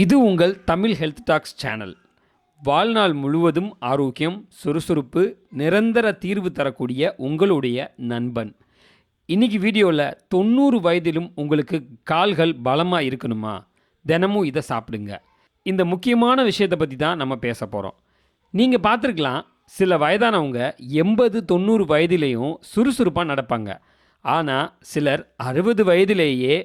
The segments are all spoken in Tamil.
இது உங்கள் தமிழ் ஹெல்த் டாக்ஸ் சேனல் வாழ்நாள் முழுவதும் ஆரோக்கியம் சுறுசுறுப்பு நிரந்தர தீர்வு தரக்கூடிய உங்களுடைய நண்பன். இன்னைக்கு வீடியோவில் தொண்ணூறு வயதிலும் உங்களுக்கு கால்கள் பலமாக இருக்கணுமா? தினமும் இதை சாப்பிடுங்க. இந்த முக்கியமான விஷயத்தை பற்றி தான் நம்ம பேச போகிறோம் நீங்கள் பார்த்துருக்கலாம் சில வயதானவங்க எண்பது தொண்ணூறு வயதிலேயும் சுறுசுறுப்பாக நடப்பாங்க. ஆனால் சிலர் அறுபது வயதிலேயே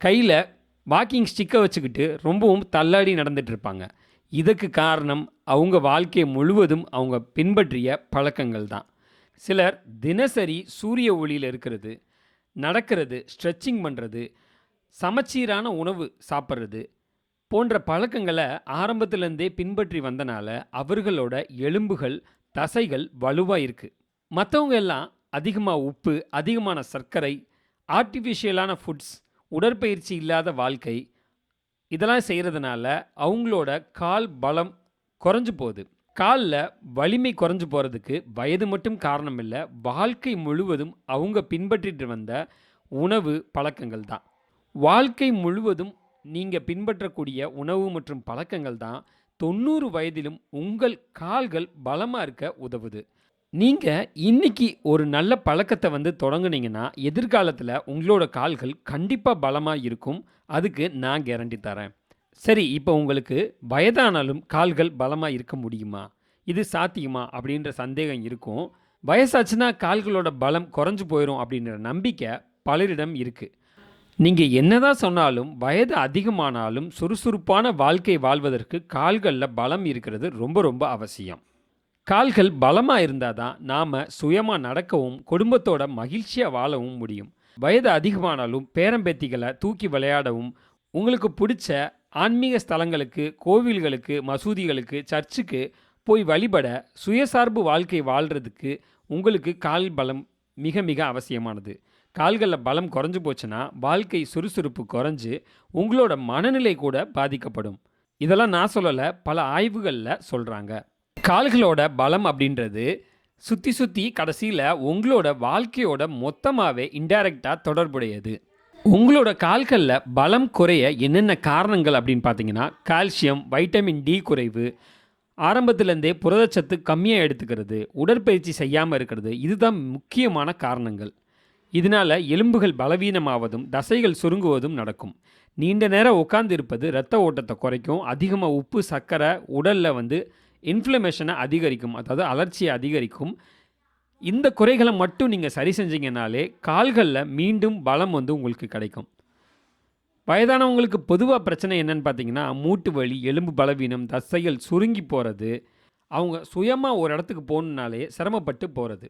கையில் வாக்கிங் ஸ்டிக்கை வச்சுக்கிட்டு ரொம்பவும் தள்ளாடி நடந்துகிட்ருப்பாங்க. இதுக்கு காரணம் அவங்க வாழ்க்கை முழுவதும் அவங்க பின்பற்றிய பழக்கங்கள் தான். சிலர் தினசரி சூரிய ஒளியில் இருக்கிறது நடக்கிறது ஸ்ட்ரெச்சிங் பண்ணுறது சமச்சீரான உணவு சாப்பிட்றது போன்ற பழக்கங்களை ஆரம்பத்திலேருந்தே பின்பற்றி வந்தனால அவர்களோட எலும்புகள் தசைகள் வலுவாக இருக்குது மற்றவங்க எல்லாம் அதிகமாக உப்பு அதிகமான சர்க்கரை ஆர்டிஃபிஷியலான ஃபுட்ஸ் உடற்பயிற்சி இல்லாத வாழ்க்கை இதெல்லாம் செய்கிறதுனால அவங்களோட கால் பலம் குறைஞ்சு போகுது. காலில் வலிமை குறைஞ்சு போகிறதுக்கு வயது மட்டும் காரணம் இல்லை வாழ்க்கை முழுவதும் அவங்க பின்பற்றிட்டு வந்த உணவு பழக்கங்கள் தான். வாழ்க்கை முழுவதும் நீங்கள் பின்பற்றக்கூடிய உணவு மற்றும் பழக்கங்கள் தான் தொண்ணூறு வயதிலும் உங்கள் கால்கள் பலமாக இருக்க உதவுது. நீங்கள் இன்னைக்கு ஒரு நல்ல பழக்கத்தை வந்து தொடங்குனீங்கன்னா எதிர்காலத்தில் உங்களோட கால்கள் கண்டிப்பாக பலமாக இருக்கும். அதுக்கு நான் கேரண்டி தரேன். சரி இப்போ உங்களுக்கு வயதானாலும் கால்கள் பலமாக இருக்க முடியுமா? இது சாத்தியமா? அப்படின்ற சந்தேகம் இருக்கும். வயசாச்சுன்னா கால்களோட பலம் குறைஞ்சு போயிடும் அப்படின்ற நம்பிக்கை பலரிடம் இருக்குது நீங்கள் என்னதான் சொன்னாலும் வயது அதிகமானாலும் சுறுசுறுப்பான வாழ்க்கை வாழ்வதற்கு கால்களில் பலம் இருக்கிறது ரொம்ப ரொம்ப அவசியம். கால்கள் பலமாக இருந்தால் தான் நாம் சுயமாக நடக்கவும் குடும்பத்தோட மகிழ்ச்சியாக வாழவும் முடியும். வயது அதிகமானாலும் பேரம்பேத்திகளை தூக்கி விளையாடவும் உங்களுக்கு பிடிச்ச ஆன்மீக ஸ்தலங்களுக்கு கோவில்களுக்கு மசூதிகளுக்கு சர்ச்சுக்கு போய் வழிபட சுயசார்பு வாழ்க்கை வாழ்கிறதுக்கு உங்களுக்கு கால் பலம் மிக மிக அவசியமானது. கால்களில் பலம் குறைஞ்சு போச்சுன்னா வாழ்க்கை சுறுசுறுப்பு குறைஞ்சு உங்களோட மனநிலை கூட பாதிக்கப்படும். இதெல்லாம் நான் சொல்லலை பல ஆய்வுகளில் சொல்கிறாங்க கால்களோட பலம் அப்படின்றது சுற்றி சுற்றி கடைசியில் உங்களோட வாழ்க்கையோட மொத்தமாகவே இன்டைரக்டாக தொடர்புடையது. உங்களோட கால்களில் பலம் குறைய என்னென்ன காரணங்கள் அப்படின்னு பார்த்தீங்கன்னா கால்சியம் வைட்டமின் டி குறைவு ஆரம்பத்துலேருந்தே புரதச்சத்து கம்மியாக எடுத்துக்கிறது உடற்பயிற்சி செய்யாமல் இருக்கிறது இதுதான் முக்கியமான காரணங்கள். இதனால் எலும்புகள் பலவீனமாவதும் தசைகள் சுருங்குவதும் நடக்கும். நீண்ட நேரம் உட்கார்ந்து இருப்பது இரத்த ஓட்டத்தை குறைக்கும் அதிகமாக உப்பு சர்க்கரை உடலில் வந்து இன்ஃப்ளமேஷனை அதிகரிக்கும் அதாவது அலர்ச்சியை அதிகரிக்கும். இந்த குறைகளை மட்டும் நீங்கள் சரி செஞ்சீங்கனாலே கால்களில் மீண்டும் பலம் வந்து உங்களுக்கு கிடைக்கும். வயதானவங்களுக்கு பொதுவாக பிரச்சனை என்னன்னு பார்த்தீங்கன்னா மூட்டு வலி எலும்பு பலவீனம் தசைகள் சுருங்கி போகிறது அவங்க சுயமாக ஒரு இடத்துக்கு போகணுன்னாலே சிரமப்பட்டு போகிறது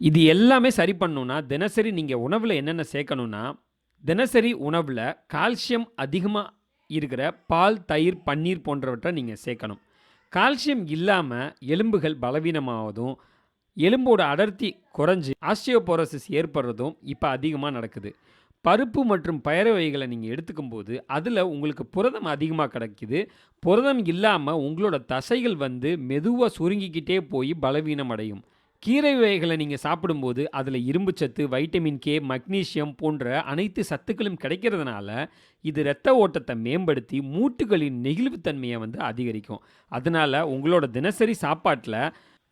இது எல்லாமே சரி பண்ணணுன்னா தினசரி நீங்கள் உணவில் என்னென்ன சேர்க்கணுன்னா தினசரி உணவில் கால்சியம் அதிகமாக இருக்கிற பால் தயிர் பன்னீர் போன்றவற்றை நீங்கள் சேர்க்கணும். கால்சியம் இல்லாமல் எலும்புகள் பலவீனமாவதும் எலும்போட அடர்த்தி குறைஞ்சி ஆஸ்டியோபோரோசிஸ் ஏற்படுறதும் இப்போ அதிகமாக நடக்குது. பருப்பு மற்றும் பயறு வகைகளை நீங்கள் எடுத்துக்கும்போது அதில் உங்களுக்கு புரதம் அதிகமாக கிடைக்குது. புரதம் இல்லாமல் உங்களோட தசைகள் வந்து மெதுவாக சுருங்கிக்கிட்டே போய் பலவீனம் அடையும் கீரை வகைகளை நீங்கள் சாப்பிடும்போது அதில் இரும்பு சத்து வைட்டமின் கே மக்னீசியம் போன்ற அனைத்து சத்துக்களும் கிடைக்கிறதுனால இது இரத்த ஓட்டத்தை மேம்படுத்தி மூட்டுகளின் நெகிழ்வுத்தன்மையை வந்து அதிகரிக்கும். அதனால் உங்களோட தினசரி சாப்பாட்டில்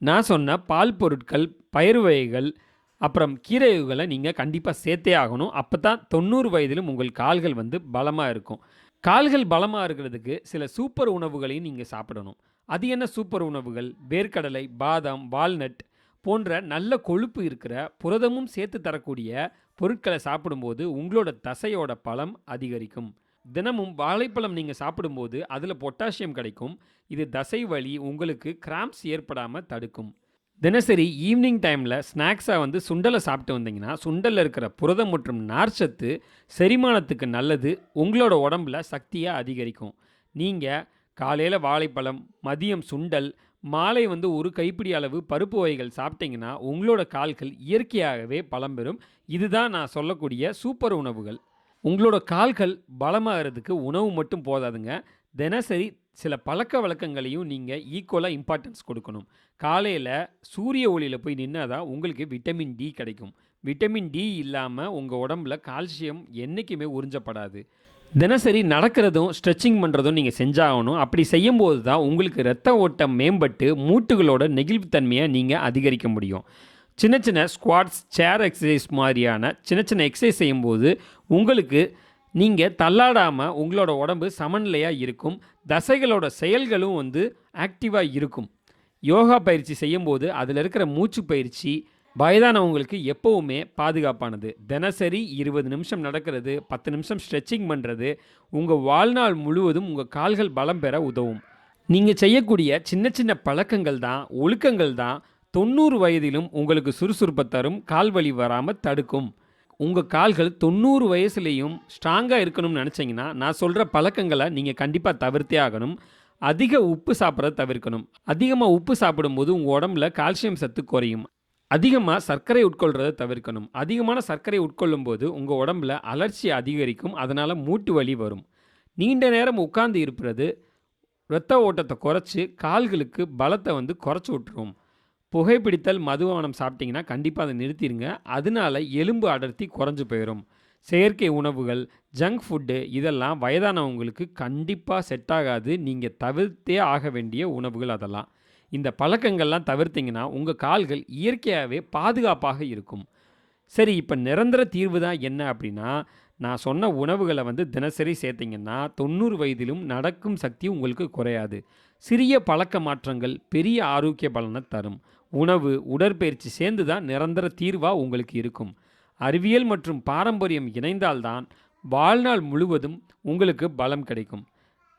நான் சொன்ன பால் பொருட்கள் பயிர் வகைகள் அப்புறம் கீரை வகைகளை நீங்கள் கண்டிப்பாக சேர்த்தே ஆகணும். அப்போ தான் தொண்ணூறு வயதிலும் உங்கள் கால்கள் வந்து பலமாக இருக்கும். கால்கள் பலமாக இருக்கிறதுக்கு சில சூப்பர் உணவுகளையும் நீங்கள் சாப்பிடணும். அது என்ன சூப்பர் உணவுகள்? வேர்க்கடலை பாதாம் வால்நட் போன்ற நல்ல கொழுப்பு இருக்கிற புரதமும் சேர்த்து தரக்கூடிய பொருட்களை சாப்பிடும்போது உங்களோட தசையோட பலம் அதிகரிக்கும். தினமும் வாழைப்பழம் நீங்கள் சாப்பிடும்போது அதில் பொட்டாசியம் கிடைக்கும். இது தசை வலி உங்களுக்கு கிராம்ப்ஸ் ஏற்படாமல் தடுக்கும். தினசரி ஈவினிங் டைமில் ஸ்நாக்ஸாக வந்து சுண்டலை சாப்பிட்டு வந்தீங்கன்னா சுண்டலில் இருக்கிற புரதம் மற்றும் நார்ச்சத்து செரிமானத்துக்கு நல்லது. உங்களோட உடம்புல சக்தியாக அதிகரிக்கும். நீங்கள் காலையில் வாழைப்பழம் மதியம் சுண்டல் மாலை வந்து ஒரு கைப்பிடி அளவு பருப்பு வகைகள் சாப்பிட்டீங்கன்னா உங்களோட கால்கள் இயற்கையாகவே பலம் பெறும். இதுதான் நான் சொல்லக்கூடிய சூப்பர் உணவுகள். உங்களோட கால்கள் பலமாகிறதுக்கு உணவு மட்டும் போதாதுங்க. தினசரி சில பழக்க வழக்கங்களையும் நீங்கள் ஈக்குவலாக இம்பார்ட்டன்ஸ் கொடுக்கணும். காலையில் சூரிய ஒளியில் போய் நின்னால் தான் உங்களுக்கு விட்டமின் டி கிடைக்கும். விட்டமின் டி இல்லாமல் உங்கள் உடம்புல கால்சியம் என்றைக்குமே உறிஞ்சப்படாது. தினசரி நடக்கிறதும் ஸ்ட்ரெச்சிங் பண்ணுறதும் நீங்கள் செஞ்சாகணும். அப்படி செய்யும்போது தான் உங்களுக்கு ரத்த ஓட்டம் மேம்பட்டு மூட்டுகளோட நெகிழ்வுத்தன்மையை நீங்கள் அதிகரிக்க முடியும். சின்ன சின்ன ஸ்குவாட்ஸ் சேர் எக்ஸசைஸ் மாதிரியான சின்ன சின்ன எக்ஸசைஸ் செய்யும்போது உங்களுக்கு நீங்கள் தள்ளாடாமல் உங்களோட உடம்பு சமநிலையாக இருக்கும். தசைகளோட செயல்களும் வந்து ஆக்டிவாக இருக்கும். யோகா பயிற்சி செய்யும்போது அதில் இருக்கிற மூச்சு பயிற்சி வயதானவங்களுக்கு எப்போவுமே பாதுகாப்பானது. தினசரி இருபது நிமிஷம் நடக்கிறது பத்து நிமிஷம் ஸ்ட்ரெச்சிங் பண்ணுறது உங்கள் வாழ்நாள் முழுவதும் உங்கள் கால்கள் பலம் பெற உதவும். நீங்கள் செய்யக்கூடிய சின்ன சின்ன பழக்கங்கள் தான் ஒழுக்கங்கள் தான் தொண்ணூறு வயதிலும் உங்களுக்கு சுறுசுறுப்பை தரும் கால் வலி வராமல் தடுக்கும். உங்கள் கால்கள் தொண்ணூறு வயசுலேயும் ஸ்ட்ராங்காக இருக்கணும்னு நினச்சிங்கன்னா நான் சொல்கிற பழக்கங்களை நீங்கள் கண்டிப்பாக தவிர்த்தே ஆகணும். அதிக உப்பு சாப்பிட்றத தவிர்க்கணும். அதிகமாக உப்பு சாப்பிடும்போது உங்கள் உடம்புல கால்சியம் சத்து குறையும். அதிகமாக சர்க்கரை உட்கொள்கிறத தவிர்க்கணும். அதிகமான சர்க்கரை உட்கொள்ளும் போது உங்கள் உடம்புல அலர்ச்சி அதிகரிக்கும். அதனால் மூட்டு வலி வரும். நீண்ட நேரம் உட்கார்ந்து இருப்பது இரத்த ஓட்டத்தை குறைச்சி கால்களுக்கு பலத்தை வந்து குறைச்சி விட்டுரும். புகைப்பிடித்தல் மதுபானம் சாப்பிட்டிங்கன்னா கண்டிப்பாக அதை நிறுத்திடுங்க அதனால எலும்பு அடர்த்தி குறைஞ்சு போயிடும் செயற்கை உணவுகள் ஜங்க் ஃபுட்டு இதெல்லாம் வயதானவங்களுக்கு கண்டிப்பாக செட் ஆகாது. நீங்கள் தவிர்த்தே ஆக வேண்டிய உணவுகள் அதெல்லாம். இந்த பழக்கங்கள்லாம் தவிர்த்தீங்கன்னா உங்கள் கால்கள் இயற்கையாகவே பாதுகாப்பாக இருக்கும். சரி இப்போ நிரந்தர தீர்வு தான் என்ன அப்படின்னா நான் சொன்ன உணவுகளை வந்து தினசரி சேர்த்திங்கன்னா தொண்ணூறு வயதிலும் நடக்கும் சக்தி உங்களுக்கு குறையாது. சிறிய பழக்க மாற்றங்கள் பெரிய ஆரோக்கிய பலனை தரும். உணவு உடற்பயிற்சி சேர்ந்து தான் நிரந்தர தீர்வாக உங்களுக்கு இருக்கும். அறிவியல் மற்றும் பாரம்பரியம் இணைந்தால்தான் வாழ்நாள் முழுவதும் உங்களுக்கு பலம் கிடைக்கும்.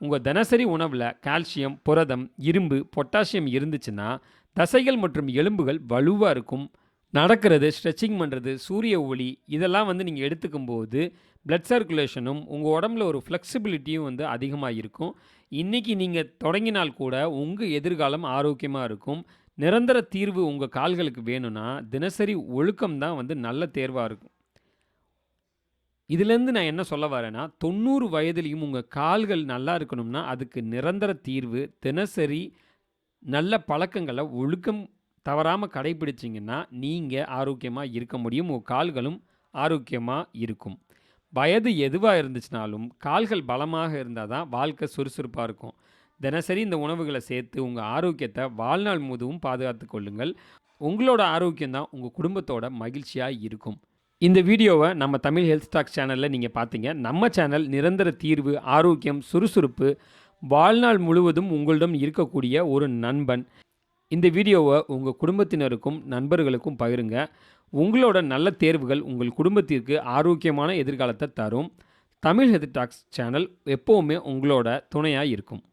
உங்கள் தினசரி உணவில் கால்சியம் புரதம் இரும்பு பொட்டாசியம் இருந்துச்சுன்னா தசைகள் மற்றும் எலும்புகள் வலுவாக இருக்கும். நடக்கிறது ஸ்ட்ரெச்சிங் பண்ணுறது சூரிய ஒளி இதெல்லாம் வந்து நீங்கள் எடுத்துக்கும் போது பிளட் சர்க்குலேஷனும் உங்கள் உடம்புல ஒரு ஃப்ளெக்சிபிலிட்டியும் வந்து அதிகமாக இருக்கும். இன்றைக்கி நீங்கள் தொடங்கினால் கூட உங்கள் எதிர்காலம் ஆரோக்கியமாக இருக்கும். நிரந்தர தீர்வு உங்கள் கால்களுக்கு வேணும்னா தினசரி ஒழுக்கம் தான் வந்து நல்ல தேர்வாக இருக்கும். இதுலேருந்து நான் என்ன சொல்ல வரேன்னா தொண்ணூறு வயதுலேயும் உங்கள் கால்கள் நல்லா இருக்கணும்னா அதுக்கு நிரந்தர தீர்வு தினசரி நல்ல பழக்கங்களை ஒழுக்கம் தவறாமல் கடைபிடிச்சிங்கன்னா நீங்கள் ஆரோக்கியமாக இருக்க முடியும். உங்கள் கால்களும் ஆரோக்கியமாக இருக்கும். வயது எதுவாக இருந்துச்சுனாலும் கால்கள் பலமாக இருந்தால் தான் வாழ்க்கை சுறுசுறுப்பாக இருக்கும். தினசரி இந்த உணவுகளை சேர்த்து உங்கள் ஆரோக்கியத்தை வாழ்நாள் முதுவும் பாதுகாத்து கொள்ளுங்கள். உங்களோட ஆரோக்கியம் தான் உங்கள் குடும்பத்தோட மகிழ்ச்சியாக இருக்கும். இந்த வீடியோவை நம்ம தமிழ் ஹெல்த் ஸ்டாக் சேனலில் நீங்கள் பார்த்தீங்க நம்ம சேனல் நிரந்தர தீர்வு ஆரோக்கியம் சுறுசுறுப்பு வாழ்நாள் முழுவதும் உங்களிடம் இருக்கக்கூடிய ஒரு நண்பன். இந்த வீடியோவை உங்கள் குடும்பத்தினருக்கும் நண்பர்களுக்கும் பகிருங்க. உங்களோட நல்ல தேர்வுகள் உங்கள் குடும்பத்திற்கு ஆரோக்கியமான எதிர்காலத்தை தரும். தமிழ் ஹெல்த் டாக்ஸ் சேனல் எப்போவுமே உங்களோட துணையாக இருக்கும்.